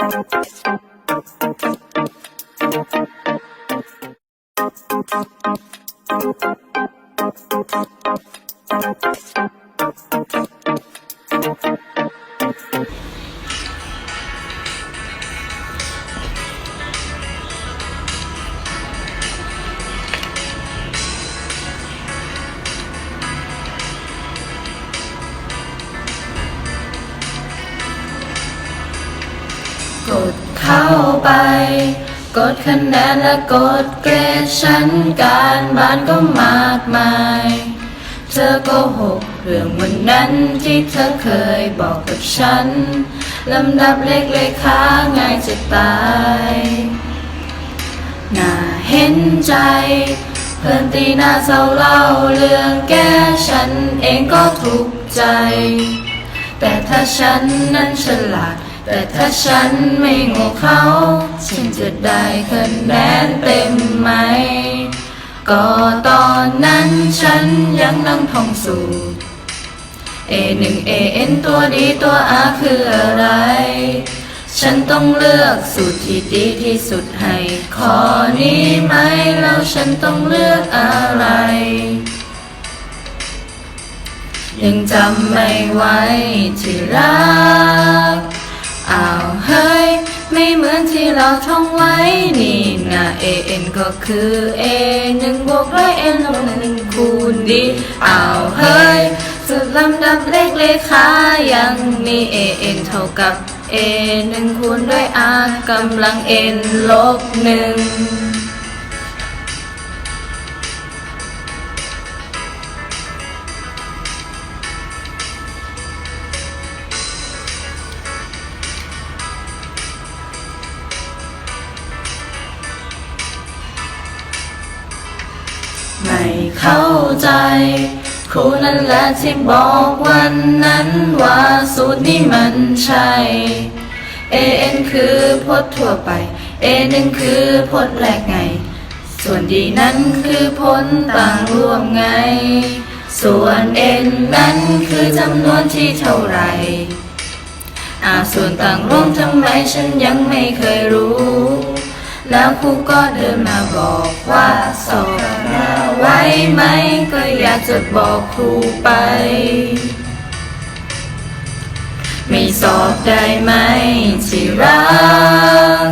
Thank you. กดเข้าไป กดคะแนนและกดเกรดฉันการบ้านก็มากมาย เธอโกหกเรื่องวันนั้นที่เธอเคยบอกกับฉันลำดับเล็กๆค้าง่ายจะตายน่าเห็นใจ เพื่อนตีหน้าเศร้าเล่าเรื่องแกฉันเองก็ทุกข์ใจ แต่ถ้าฉันนั้นฉลาด แต่ถ้าฉันไม่โง่เขาฉันจะได้คะแนนเต็มไหม ก็ตอนนั้นฉันยังนั่งท่องสูตร A หนึ่ง A N ตัวดีตัว R คืออะไร ฉันต้องเลือกสูตรที่ดีที่สุดให้ข้อนี้ไหมแล้วฉันต้องเลือกอะไร ยังจำไม่ไหวที่รัก ไม่เหมือนที่เราท่องไว้นี่นะ A N ก็คือ A หนึ่งบวกด้วย N ลบหนึ่งคูณดีอ้าเฮ้ยสุดลำดับเลขเลขายังมี A N เท่ากับ A หนึ่งคูณด้วย R กำลัง N ลบหนึ่ง ไม่เข้าใจ ครูนั่นแหละที่บอกวันนั้นว่าสูตรนี้มันใช่ A N คือพจน์ทั่วไป A หนึ่งคือพจน์แรกไง ส่วนดีนั้นคือผลต่างรวมไง ส่วน N นั้นคือจำนวนที่เท่าไหร่อาส่วนต่างรวมทำไมฉันยังไม่เคยรู้ แล้วครูก็เดินมาบอกว่าสอบมา ไว้ไหม ก็อยากจะบอกครูไป ไม่สอบได้ไหมที่รัก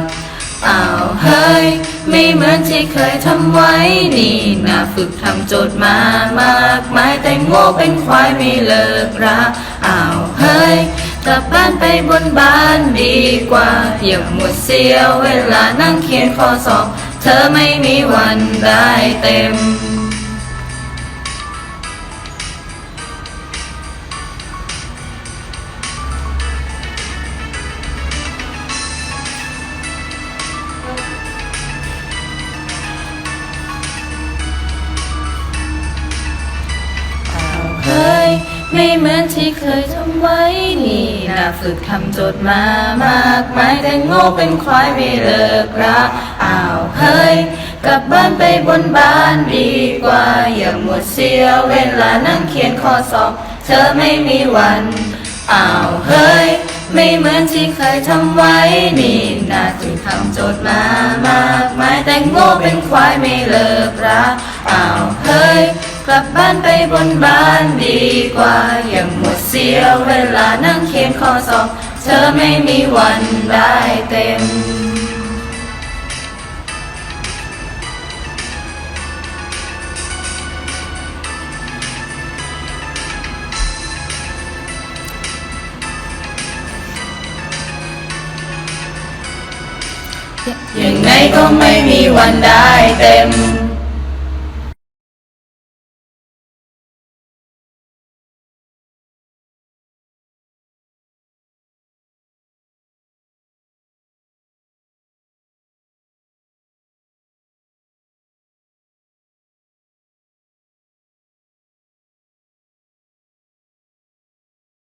อ้าวเฮ้ย ไม่เหมือนที่เคยทำไว้ นี่นาฝึกทำโจทย์มามากมายแต่โง่เป็นควายไม่เลิกรักอ้าวเฮ้ยกลับบ้านไปบนบ้านดีกว่า อย่าหมดเสียเวลานั่งเขียนข้อสอบ เธอไม่มีวันได้เต็ม ไม่เหมือนที่เคยทำไว้นี่นาฝึกทำโจทย์มามากมายแต่โง่เป็นควายไม่เลิกรักอ้าวเฮ้ยกลับบ้านไปบนบ้านดีกว่า อย่าหมดเสียเวลานั่งเขียนข้อสอบเธอไม่มีวันอ้าวเฮ้ยไม่เหมือนที่เคยทำไว้นี่นาถึงทำโจทย์มามากมายแต่งโง่เป็นควายไม่เลิกรักอ้าวเฮ้ย กลับบ้านไปบนบ้านดีกว่า อย่าหมดเสียเวลานั่งเขียนข้อสอบเธอไม่มีวันได้เต็มยังไงก็ไม่มีวันได้เต็ม